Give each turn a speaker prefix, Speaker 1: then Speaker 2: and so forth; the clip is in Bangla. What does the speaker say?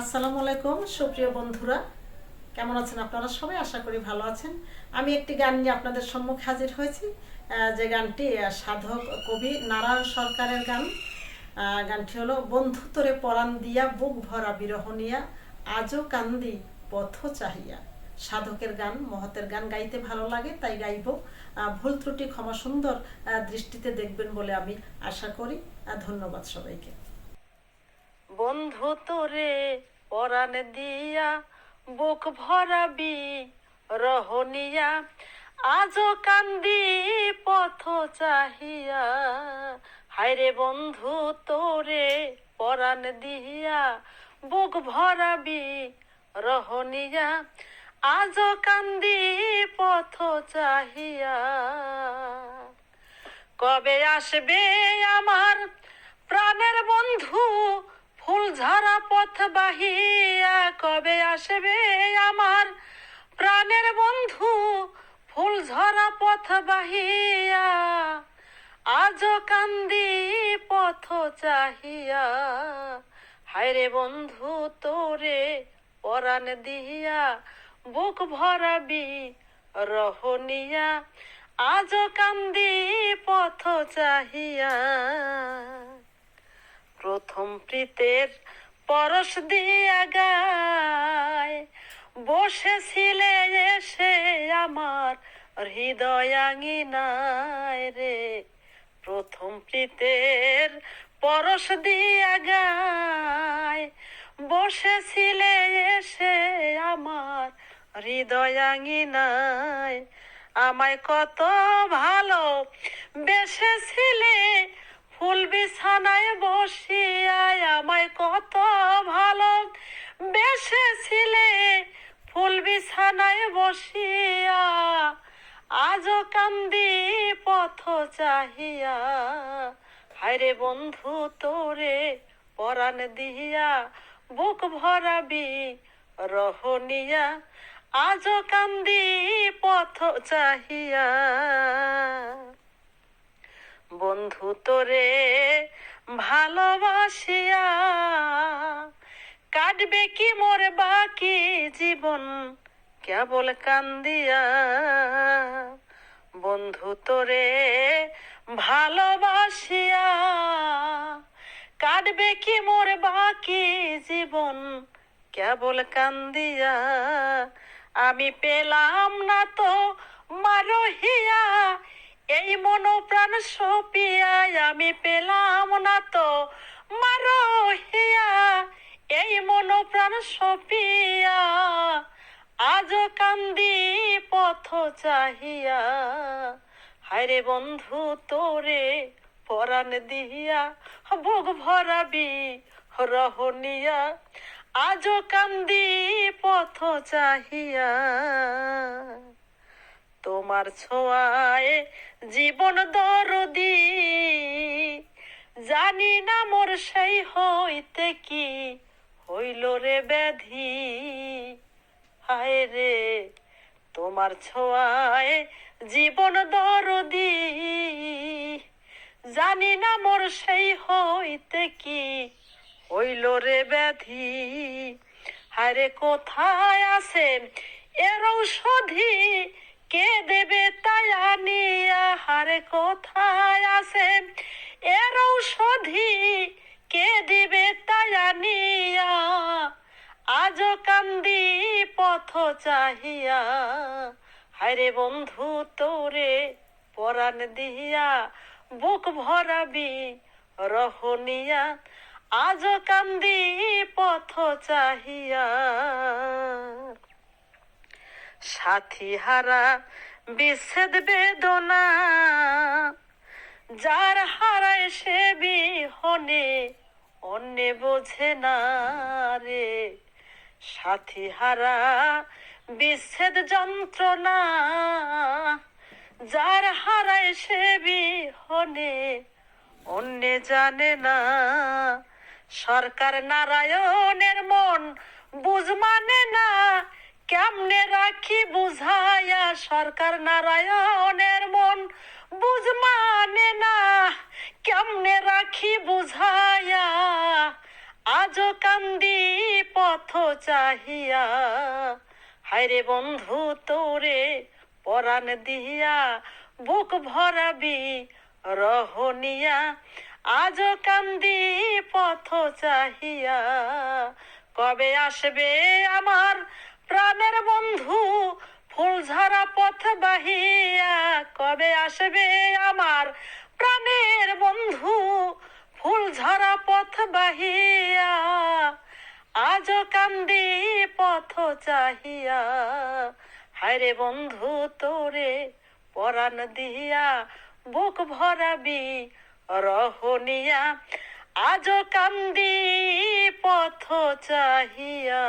Speaker 1: আসসালামু আলাইকুম, সুপ্রিয় বন্ধুরা। কেমন আছেন আপনারা? সবাই আশা করি ভালো আছেন। আমি একটি গান নিয়ে আপনাদের সম্মুখে হাজির হয়েছি। যে গানটি সাধক কবি নারায়ণ সরকারের গান। গানটি হলো বন্ধু তোরে পরাণ দিয়া, বুক ভরা বিরহ নিয়া, আজও কান্দি পথ চাহিয়া। সাধকের গান, মহতের গান গাইতে ভালো লাগে, তাই গাইব। ভুল ত্রুটি ক্ষমা সুন্দর দৃষ্টিতে দেখবেন বলে আমি আশা করি। ধন্যবাদ সবাইকে। বন্ধু তোরে পরাণ দিয়া, বুক ভরাবি রহনিয়া আজও কান্দি পথ চাহিয়া। হায়রে বন্ধু তোরে পরাণ দিয়া, বুক ভরাবি রহনিয়া আজও কান্দি পথ চাহিয়া। কবে আসবে আমার প্রাণের বন্ধু ফুল ঝরা পথ বাহিয়া কবে আসবে আমার? প্রাণের বন্ধু ফুল ঝরা পথ বাহিয়া আজ কান্দি পথ চাহিয়া। হায়রে বন্ধু, তোরে পরাণ দিয়া বুক ভরাবি রহনিয়া। আজ কান্দি পথ চাহিয়া। প্রথম প্রীতের পরশ দিয়া গায়। বসেছিলে এসে আমার হৃদয়াঙ্গিনায় রে। প্রথম প্রীতের পরশ দিয়া গায়। বসেছিলে এসে আমার হৃদয়াঙ্গিনায় আমায় কত ভালো বেসেছিলে ফুল বিছানায় বসিয়ায় আমায় কত ভালো বেসেছিলে। ফুল বিছানায় বসিয়া আজও কান্দি পথ চাহিয়া। হায়রে বন্ধু তোরে পরাণ দিয়া, বুক ভরাবি রহনিয়া আজও কান্দি পথ চাহিয়া। বন্ধু তোরে ভালোবাসিয়া কাটবে কি মোর বাকি জীবন? কেবল কান্দিয়া, বন্ধু তোরে ভালোবাসিয়া কাটবে কি মোর বাকি জীবন? কেবল কান্দিয়া, আমি পেলাম না তো মারহিয়া এই মন প্রাণ সপিয়ায় আমি পেলাম না তো। মারহিয়া এই মন প্রাণ সপিয়া। আজ কান্দি পথ চাহিয়া। হায়রে বন্ধু, তোরে পরাণ দিয়া ভোগ ভরাবি, রহনিয়া। আজ কান্দি পথ চাহিয়া। তোমার ছোঁয়ায় জীবন দরদি। জানি না মোর সেই হইতে কি হইল রে ব্যাধি। হায় রে, তোমার ছোঁয়ায় জীবন দরদি। জানি না মোর সেই হইতে কি হইল রে ব্যাধি। হারে কোথায় আছে এর ঔষধি? কে দেবে তাই আনিয়া হারে কোথায় আছে? এর ঔষধি কে দিবে তাই আনিয়া? আজও কান্দি পথ চাহিয়া। হায়রে বন্ধু, তোরে পরাণ দিয়া বুক ভরাবি রহনিয়া। আজও কান্দি পথ চাহিয়া। সাথী হারা বিচ্ছেদ বেদনা। যার হারায় সে বিহনে, অন্য বোঝে না রে। সাথী হারা বিচ্ছেদ যন্ত্রণা। যার হারায় সে বিহনে, অন্য জানে না। সরকার নারায়ণের মন বুঝ মানে না। কেমনে রাখি বুঝায়া সরকার নারায়ণের মন? বুঝ মানে না, কেমনে রাখি বুঝায়া আজ কান্দি পথ চাহিয়া। হায়রে বন্ধু, তোরে পরাণ দিয়া বুক ভরাবি রহনিয়া আজ কান্দি পথ চাহিয়া। কবে আসবে আমার প্রাণের বন্ধু, ফুলঝরা পথ বাহিয়া কবে আসবে আমার? প্রাণের বন্ধু, ফুলঝরা পথ বাহিয়া আজ কান্দি পথ চাহিয়া। হায়রে বন্ধু, তোরে পরাণ দিয়া বুক ভরাবি রহনিয়া আজ কান্দি পথ চাহিয়া।